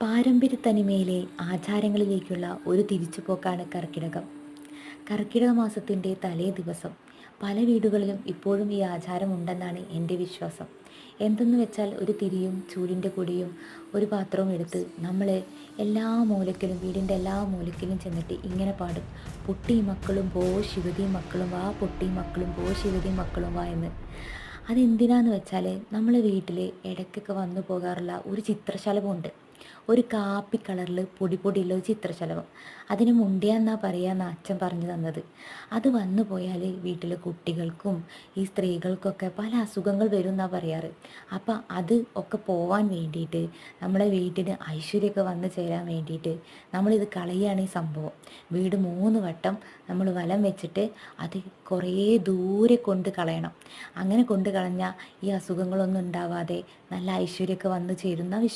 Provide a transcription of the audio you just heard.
പാരമ്പര്യത്തനിമയിലെ ആചാരങ്ങളിലേക്കുള്ള ഒരു തിരിച്ചുപോക്കാണ് കർക്കിടകം. കർക്കിടക മാസത്തിന്റെ തലേ ദിവസം. പല വീടുകളിലും ഇപ്പോഴും ഈ ആചാരം ഉണ്ടെന്നാണ് എന്റെ വിശ്വാസം. എന്തെന്ന് വെച്ചാൽ ഒരു തിരിയും ചൂടിന്റെ കൊടിയും ഒരു പാത്രവും എടുത്ത് നമ്മൾ എല്ലാ മൂലക്കിലും വീടിന്റെ എല്ലാ മൂലക്കിലും ചെന്നിട്ട് ഇങ്ങനെ പാടും. പൊട്ടി മക്കളും പോ ശിവതി മക്കളും വാ പൊട്ടി മക്കളും പോ ശിവതി മക്കളും വാ എന്ന്. അതെന്തിനാന്ന് വെച്ചാൽ നമ്മൾ വീട്ടിൽ ഇടയ്ക്കൊക്കെ വന്നു പോകാറുള്ള ഒരു ചിത്രശലഭമുണ്ട്. ഒരു കാപ്പി കളറിൽ പൊടി പൊടിയുള്ള ചിത്രശലഭം. അതിന് മുണ്ടിയാന്നാ പറയാന്ന് അച്ഛൻ പറഞ്ഞു തന്നത്. അത് വന്നു പോയാൽ വീട്ടിലെ കുട്ടികൾക്കും ഈ സ്ത്രീകൾക്കൊക്കെ പല അസുഖങ്ങൾ വരും എന്നാ പറയാറ്. അപ്പം അത് ഒക്കെ പോവാൻ വേണ്ടിയിട്ട് നമ്മളെ വീട്ടിന് ഐശ്വര്യമൊക്കെ വന്ന് ചേരാൻ വേണ്ടിയിട്ട് നമ്മളിത് കളയാണ് ഈ സംഭവം. വീട് മൂന്ന് വട്ടം നമ്മൾ വലം വെച്ചിട്ട് അത് കുറേ ദൂരെ കൊണ്ട് കളയണം. അങ്ങനെ കൊണ്ട് കളഞ്ഞാൽ ഈ അസുഖങ്ങളൊന്നും ഉണ്ടാവാതെ നല്ല ഐശ്വര്യമൊക്കെ വന്നു ചേരുന്ന വിശ്വാസം